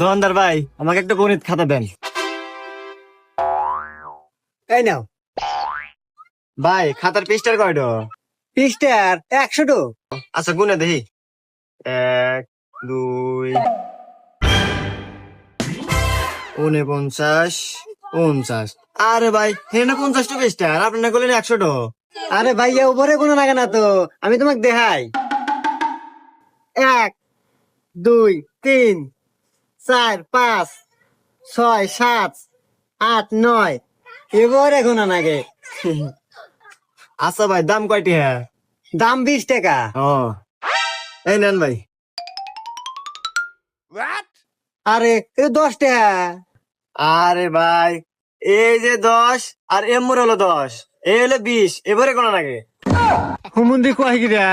দোকানদার ভাই, আমাকে একটা গণিত খাতা দেন। এই নাও। ভাই, খাতার পৃষ্ঠার কয়টো? পিস্টার একশো তো আচ্ছা গুনে দেখি। এক, দুই, উনপঞ্চাশ উনচাশ আরে ভাই হেনে পঞ্চাশটা পৃষ্ঠা, আর আপনার করলেন একশো টো আরে ভাইয়া উপরে কোনো লাগে না তো, আমি তোমাকে দেখাই। এক, দুই, তিন। চার পাঁচ ছয় সাত আট নয়। এবারে কোনো নাগে আচ্ছা ভাই দাম কয়টি হ্যাঁ দাম বিশ টাকা। ও এই নেন ভাই। আরে এটা দশ টাকা আরে ভাই এই যে দশ আর এমর হলো দশ এই হলো বিশ এবারে কোনো নাকি হুমুন্দি কয় গিরা